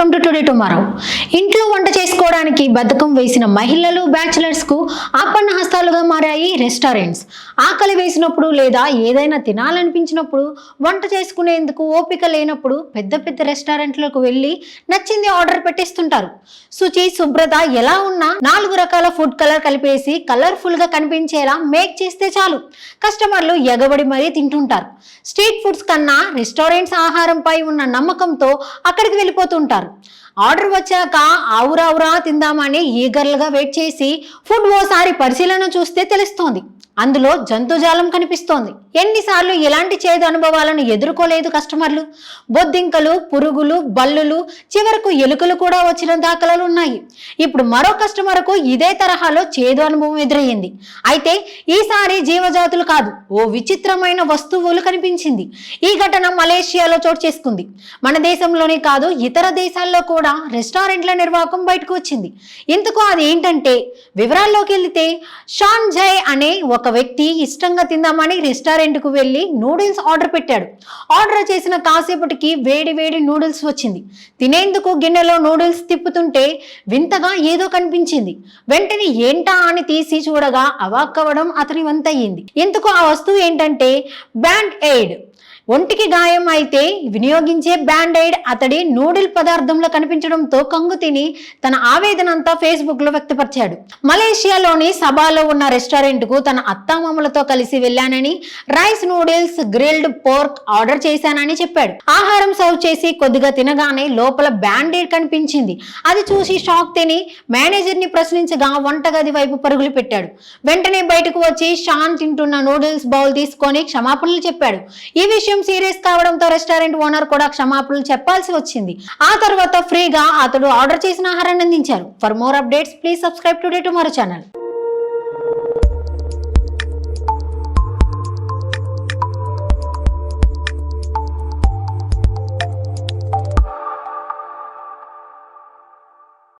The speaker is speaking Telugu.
వెల్కమ్ టు టుడే టుమారో ఇంట్లో వంట చేసుకోవడానికి బద్ధకం వేసిన మహిళలు బ్యాచిలర్స్కు ఆపన్న హస్తాలుగా మారాయి రెస్టారెంట్స్. ఆకలి వేసినప్పుడు లేదా ఏదైనా తినాలనిపించినప్పుడు వంట చేసుకునేందుకు ఓపిక లేనప్పుడు పెద్ద పెద్ద రెస్టారెంట్లకు వెళ్ళి నచ్చింది ఆర్డర్ పెట్టేస్తుంటారు. శుచి శుభ్రత ఎలా ఉన్నా నాలుగు రకాల ఫుడ్ కలర్ కలిపేసి కలర్ఫుల్గా కనిపించేలా మేక్ చేస్తే చాలు. కస్టమర్లు ఎగబడి మరీ తింటుంటారు. స్ట్రీట్ ఫుడ్స్ కన్నా రెస్టారెంట్స్ ఆహారంపై ఉన్న నమ్మకంతో అక్కడికి వెళ్ళిపోతుంటారు. ఆర్డర్ వచ్చాక ఆవురావురా తిందామని ఈగర్లుగా వెయిట్ చేసి ఫుడ్ ఓసారి పరిశీలన చూస్తే తెలుస్తోంది. అందులో జంతుజాలం కనిపిస్తోంది. ఎన్నిసార్లు ఎలాంటి చేదు అనుభవాలను ఎదుర్కోలేదు కస్టమర్లు. బొద్దింకలు పురుగులు బల్లులు చివరకు ఎలుకలు కూడా వచ్చిన దాఖలాలు ఉన్నాయి. ఇప్పుడు మరో కస్టమర్కు ఇదే తరహాలో చేదు అనుభవం ఎదురయ్యింది. అయితే ఈసారి జీవజాతులు కాదు ఓ విచిత్రమైన వస్తువులు కనిపించింది. ఈ ఘటన మలేషియాలో చోటు చేసుకుంది. మన దేశంలోనే కాదు ఇతర దేశాల్లో కూడా రెస్టారెంట్ల నిర్వాహకం బయటకు వచ్చింది. ఇందుకు అది ఏంటంటే వివరాల్లోకి వెళితే షాన్ జై అనే ఒక ఒక వ్యక్తి ఇష్టంగా తిందామని రెస్టారెంట్కు వెళ్ళి నూడిల్స్ ఆర్డర్ పెట్టాడు. ఆర్డర్ చేసిన కాసేపటికి వేడి వేడి నూడిల్స్ వచ్చింది. తినేందుకు గిన్నెలో నూడిల్స్ తిప్పుతుంటే వింతగా ఏదో కనిపించింది. వెంటనే ఏంటా అని తీసి చూడగా అవాక్కవడం అతని వంతయ్యింది ఇందుకు ఆ వస్తువు ఏంటంటే బ్యాండ్ ఎయిడ్. ఒంటికి గాయం అయితే వినియోగించే బ్యాండైడ్ అతడి నూడిల్ పదార్థంలో కనిపించడంతో కంగు తిని తన ఆవేదన అంతా ఫేస్బుక్లో వ్యక్తపరిచాడు. మలేషియాలోని సభాలో ఉన్న రెస్టారెంట్కు తన అత్తామామలతో కలిసి వెళ్ళానని rice noodles grilled pork order చేశానని చెప్పాడు. ఆహారం సర్వ్ చేసి కొద్దిగా తినగానే లోపల బ్యాండ్ కనిపించింది. అది చూసి షాక్ తిని మేనేజర్ని ప్రశ్నించగా వంటగది వైపు పరుగులు పెట్టాడు. వెంటనే బయటకు వచ్చి షాన్ తింటున్న నూడిల్స్ బౌల్ తీసుకొని క్షమాపణలు చెప్పాడు. ఈ విషయం విషయం సీరియస్ కావడంతో రెస్టారెంట్ ఓనర్ కూడా క్షమాపణలు చెప్పాల్సి వచ్చింది. ఆ తర్వాత ఫ్రీగా అతడు ఆర్డర్ చేసిన ఆహారాన్ని అందించారు. For more updates please subscribe today tomorrow channel